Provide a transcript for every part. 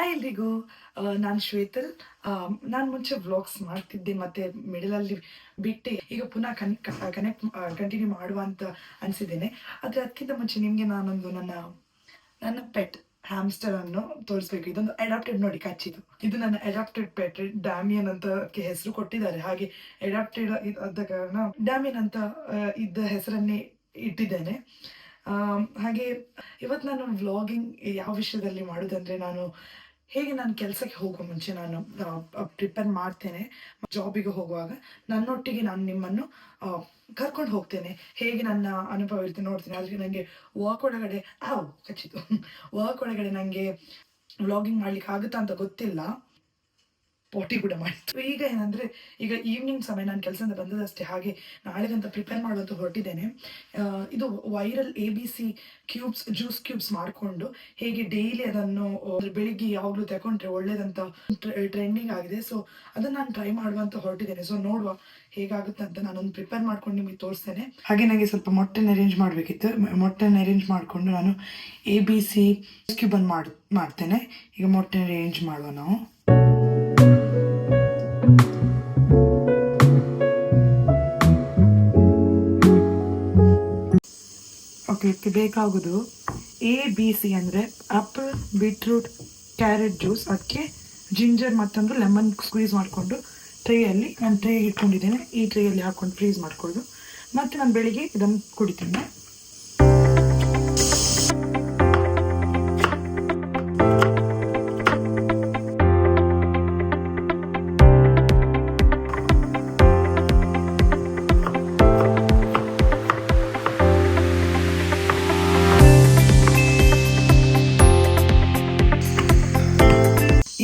Hi ಎಲ್ರಿಗೂ ನಾನು ಶ್ವೇತಲ್. ನಾನು ಮುಂಚೆ ವ್ಲಾಗ್ಸ್ ಮಾಡ್ತಿದ್ದೆ, ಮತ್ತೆ ಮಿಡಲಲ್ಲಿ ಬಿಟ್ಟು ಈಗ ಪುನಃ ಕನ್ ಕನೆಕ್ಟ್ ಕಂಟಿನ್ಯೂ ಮಾಡುವ ಅಂತ ಅನಿಸಿದ್ದೇನೆ. ಆದರೆ ಅದಕ್ಕಿಂತ ಮುಂಚೆ ನಿಮಗೆ ನಾನೊಂದು ನನ್ನ ನನ್ನ ಪೆಟ್ ಹ್ಯಾಮ್ಸ್ಟರ್ ಅನ್ನು ತೋರಿಸ್ಬೇಕು. ಇದೊಂದು ಅಡಾಪ್ಟೆಡ್ ನೋಡಿ ಕಚ್ಚಿದು ಇದು ನನ್ನ ಅಡಾಪ್ಟೆಡ್ ಪೆಟ್ ಡ್ಯಾಮಿಯನ್ ಅಂತ ಹೆಸರು ಕೊಟ್ಟಿದ್ದಾರೆ. ಹಾಗೆ ಅಡಾಪ್ಟೆಡ್ ಆದ ಕಾರಣ ಡ್ಯಾಮಿಯನ್ ಅಂತ ಇದ್ದ ಹೆಸರನ್ನೇ ಇಟ್ಟಿದ್ದೇನೆ. ಹಾಗೆ ಇವತ್ತು ನಾನು ವ್ಲಾಗಿಂಗ್ ಯಾವ ವಿಷಯದಲ್ಲಿ ಮಾಡೋದಂದರೆ, ನಾನು ಹೇಗೆ ನಾನು ಕೆಲಸಕ್ಕೆ ಹೋಗೋ ಮುಂಚೆ ನಾನು ಪ್ರಿಪೇರ್ ಮಾಡ್ತೇನೆ ಜಾಬಿಗೆ ಹೋಗುವಾಗ, ನನ್ನೊಟ್ಟಿಗೆ ನಾನು ನಿಮ್ಮನ್ನು ಕರ್ಕೊಂಡು ಹೋಗ್ತೇನೆ. ಹೇಗೆ ನನ್ನ ಅನುಭವ ಇರುತ್ತೆ ನೋಡ್ತೀನಿ. ಅದಕ್ಕೆ ನನಗೆ ವಾಕ್ ಒಳಗಡೆ ಆ ಖಚಿತ. ವಾಕ್ ಒಳಗಡೆ ನನಗೆ ವ್ಲಾಗಿಂಗ್ ಮಾಡ್ಲಿಕ್ಕೆ ಆಗುತ್ತಾ ಅಂತ ಗೊತ್ತಿಲ್ಲ. ಪಾಟಿ ಕೂಡ ಮಾಡಿತ್ತು ಈಗ ಏನಂದ್ರೆ, ಈಗ ಈವ್ನಿಂಗ್ ಸಮಯ ನಾನು ಕೆಲಸದಿಂದ ಬಂದದಷ್ಟೇ, ಹಾಗೆ ನಾಳೆಗಂತ ಪ್ರಿಪೇರ್ ಮಾಡೋದು ಹೊರಟಿದ್ದೇನೆ. ಇದು viral A B C cubes juice cubes ಮಾಡಿಕೊಂಡು, ಹೇಗೆ ಡೈಲಿ ಅದನ್ನು ಬೆಳಿಗ್ಗೆ ಯಾವಾಗಲೂ ತಗೊಂಡ್ರೆ ಒಳ್ಳೇದಂತ ಟ್ರೆಂಡಿಂಗ್ ಆಗಿದೆ. ಸೊ ಅದನ್ನ ನಾನು ಟ್ರೈ ಮಾಡುವಂತ ಹೊರಟಿದ್ದೇನೆ. ಸೊ ನೋಡುವ ಹೇಗಾಗುತ್ತೆ ಅಂತ ನಾನೊಂದು ಪ್ರಿಪೇರ್ ಮಾಡ್ಕೊಂಡು ನಿಮಗೆ ತೋರಿಸ್ತೇನೆ. ಹಾಗೆ ನನಗೆ ಸ್ವಲ್ಪ ಮೊಟ್ಟೆನ ಅರೇಂಜ್ ಮಾಡಬೇಕಿತ್ತು. ಮೊಟ್ಟೆನ ಅರೇಂಜ್ ಮಾಡಿಕೊಂಡು ನಾನು ಎ ಬಿ ಸಿ ಕ್ಯೂಬ್ ಅನ್ನು ಮಾಡ್, ಮಾಡ್ತೇನೆ. ಈಗ ಮೊಟ್ಟೆನ ಅರೇಂಜ್ ಮಾಡುವ ನಾವು ಓಕೆ ಇದಕ್ಕೆ ಬೇಕಾಗೋದು. ಎ ಬಿ ಸಿ ಅಂದರೆ ಆ್ಯಪಲ್ ಬೀಟ್ರೂಟ್ ಕ್ಯಾರೆಟ್ ಜ್ಯೂಸ್ ಅದಕ್ಕೆ ಜಿಂಜರ್ ಮತ್ತೊಂದು ಲೆಮನ್ ಸ್ಕ್ವೀಸ್ ಮಾಡಿಕೊಂಡು ಟ್ರೇಯಲ್ಲಿ ನಾನು ಟ್ರೇ ಇಟ್ಕೊಂಡಿದ್ದೇನೆ. ಈ ಟ್ರೇಯಲ್ಲಿ ಹಾಕೊಂಡು ಫ್ರೀಸ್ ಮಾಡ್ಕೊಳ್ಳೋದು. ಮತ್ತು ನಾನು ಬೆಳಿಗ್ಗೆ ಇದನ್ನು ಕುಡಿತೇನೆ.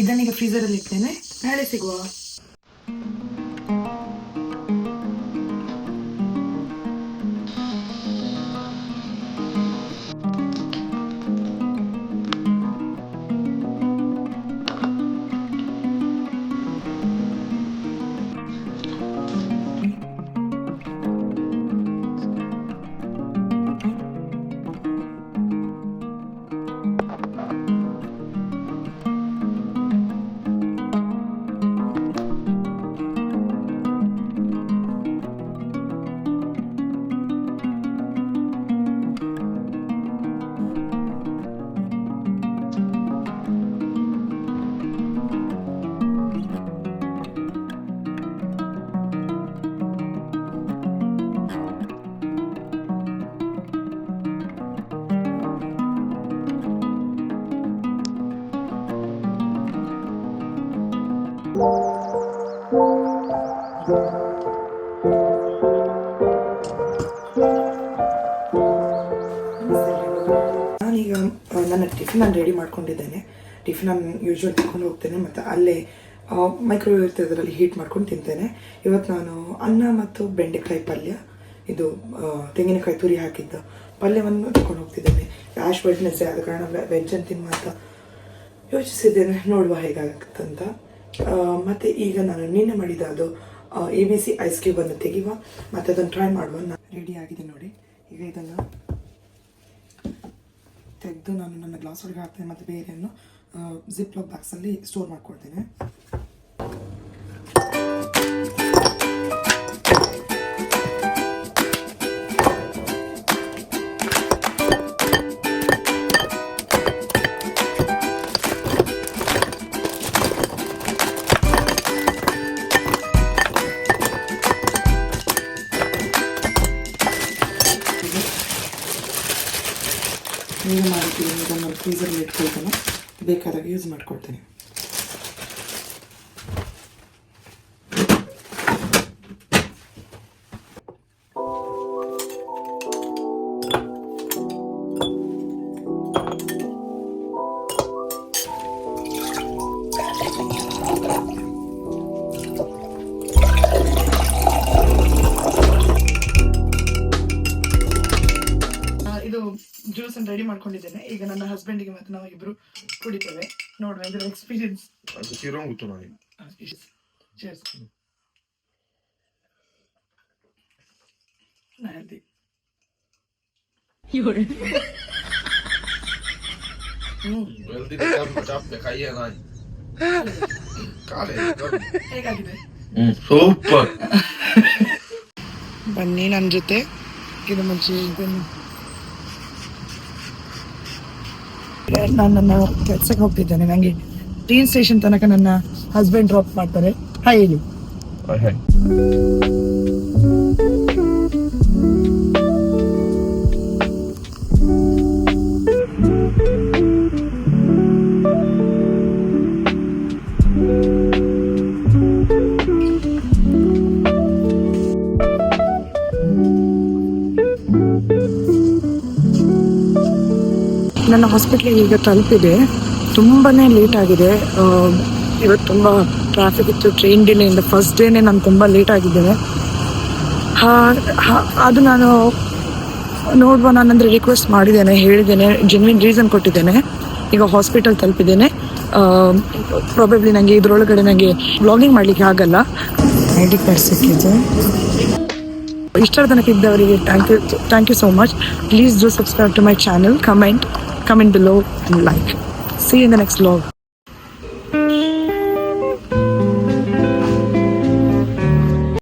ಇದನ್ನೀಗ ಫ್ರೀಸರಲ್ಲಿ ಇಡ್ತೇನೆ. ನಾಳೆ ಸಿಗುವ. ನಾನೀಗ ನನ್ನ ಟಿಫಿನ್ ನಾನು ರೆಡಿ ಮಾಡ್ಕೊಂಡಿದ್ದೇನೆ. ಟಿಫಿನ್ ನಾನು ಯೂಶ್ವಲ್ ಹೋಗ್ತೇನೆ ಮತ್ತು ಅಲ್ಲೇ ಮೈಕ್ರೋವೇವ್ ಇರ್ತದೆ ಅದರಲ್ಲಿ ಹೀಟ್ ಮಾಡ್ಕೊಂಡು ತಿಂತೇನೆ. ಇವತ್ತು ನಾನು ಅನ್ನ ಮತ್ತು ಬೆಂಡೆಕಾಯಿ ಪಲ್ಯ, ಇದು ತೆಂಗಿನಕಾಯಿ ತುರಿ ಹಾಕಿದ್ದ. ಪಲ್ಯವನ್ನು ತಗೊಂಡು ಹೋಗ್ತಿದ್ದೇನೆ. ಆಶ್ ವೆಡ್ನೆಸ್ಸೇ ಆದ ಕಾರಣ ವೆಜ್ ತಿನ್ನುವ ಅಂತ ಯೋಚಿಸಿದ್ದೇನೆ. ನೋಡುವ ಹೇಗಾಗುತ್ತಂತ. ಮತ್ತು ಈಗ ನಾನು ನಿನ್ನೆ ಮಾಡಿದ ಅದು ಎ ಬಿ ಸಿ ಐಸ್ ಕ್ಯೂಬನ್ನು ತೆಗೆಯುವ. ಮತ್ತು ಅದನ್ನು ಟ್ರೈ ಮಾಡುವ. ರೆಡಿ ಆಗಿದೆ ನೋಡಿ. ಈಗ ಇದನ್ನು ತೆಗೆದು ನಾನು ನನ್ನ ಗ್ಲಾಸ್ ಒಳಗೆ ಹಾಕ್ತೇನೆ ಮತ್ತು ಬೇರೆಯನ್ನು ಜಿಪ್ ಲಾಕ್ ಬಾಕ್ಸಲ್ಲಿ ಸ್ಟೋರ್ ಮಾಡ್ಕೊಳ್ತೇನೆ. ಈಗ ಮಾಡ್ತೀನಿ ಇದನ್ನು ಫ್ರೀಸರಲ್ಲಿ ಇಟ್ಕೊಳ್ತೇನೆ. ಬೇಕಾದಾಗ ಯೂಸ್ ಮಾಡ್ಕೊಳ್ತೇನೆ. ರೆಡಿ ಮಾಡ್ಕೊಂಡಿದ್ದೇನೆ. ಈಗ ನನ್ನ ಹಸ್ಬೆಂಡಿಗೆ ಮತ್ತೆ ನಾವು ಇಬ್ರು ಕುಡಿತೇವೆ. ನೋಡುವ ಇದರ ಎಕ್ಸ್ಪೀರಿಯನ್ಸ್ ಅದು ಹೇಗಾಗಿದೆ? ಸೂಪರ್. ಬನ್ನಿ ನನ್ನ ಜೊತೆ. ಇದು ಮುಂಚೆ ಇದನ್ನು ನಾನು ನನ್ನ ಕೆಲ್ಸಕ್ಕೆ ಹೋಗ್ತಿದ್ದೇನೆ. ನನಗೆ ಟ್ರೈನ್ ಸ್ಟೇಷನ್ ತನಕ ನನ್ನ ಹಸ್ಬೆಂಡ್ ಡ್ರಾಪ್ ಮಾಡ್ತಾರೆ. ಹಾಯ್ ಹೇಳಿ. ನನ್ನ ಹಾಸ್ಪಿಟ್ಲಿಗೆ ಈಗ ತಲುಪಿದೆ. ತುಂಬಾ ಲೇಟ್ ಆಗಿದೆ. ಇವತ್ತು ತುಂಬ ಟ್ರಾಫಿಕ್ ಇತ್ತು ಟ್ರೈನ್ ಡಿಲೆಯಿಂದ ಫಸ್ಟ್ ಡೇನೆ ನಾನು ತುಂಬ ಲೇಟ್ ಆಗಿದ್ದೇನೆ. ಹಾ- ಹಾ- ಅದು ನಾನು ನೋಡುವ ನಾನಂದರೆ ರಿಕ್ವೆಸ್ಟ್ ಮಾಡಿದ್ದೇನೆ, ಹೇಳಿದ್ದೇನೆ ಜೆನ್ವಿನ್ ರೀಸನ್ ಕೊಟ್ಟಿದ್ದೇನೆ. ಈಗ ಹಾಸ್ಪಿಟಲ್ ತಲುಪಿದ್ದೇನೆ. ಪ್ರಾಬಬ್ಲಿ ನನಗೆ ಇದರೊಳಗಡೆ ನನಗೆ ಬ್ಲಾಗಿಂಗ್ ಮಾಡಲಿಕ್ಕೆ ಆಗಲ್ಲ. ಐ ಡಿ ಕಾರ್ಡ್ ಸಿಕ್ಕಿದೆ ಇಷ್ಟರ ತನಕ ಇದ್ದವರಿಗೆ thank you thank you so much please do subscribe to my channel comment comment below like see in the next blog